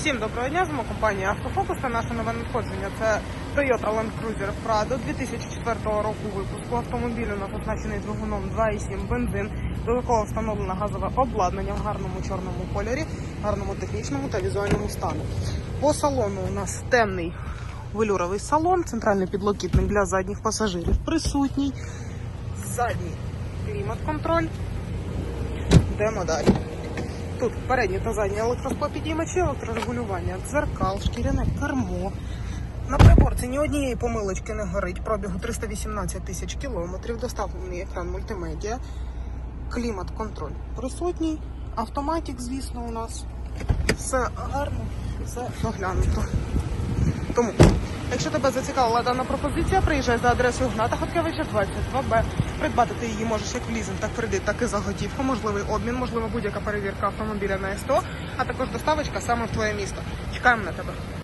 Всім доброго дня, з вами компанія Автофокус та наше нове надходження. Це Toyota Land Cruiser Prado 2004 року випуску. Автомобіль у нас оснащений двигуном 2,7 бензин, додатково встановлено газове обладнання в гарному чорному кольорі, гарному технічному та візуальному стану. По салону у нас темний велюровий салон, центральний підлокітник для задніх пасажирів присутній, задній клімат-контроль. Йдемо далі. Тут передні та задні електроспопідіймачі, електрорегулювання, дзеркал, шкіряне кермо. На приборці ні однієї помилочки не горить. Пробігу 318 тисяч кілометрів. Доставлений екран мультимедіа. Клімат-контроль присутній. Автоматик, звісно, у нас. Все гарно, все доглянуто. Тому, якщо тебе зацікавила дана пропозиція, приїжджай за адресою Гната Хаткевича 22Б. Придбати ти її можеш як в лізинг, так кредит, так і за готівку, можливий обмін, можливо будь-яка перевірка автомобіля на СТО, а також доставочка саме в твоє місто. Чекаємо на тебе.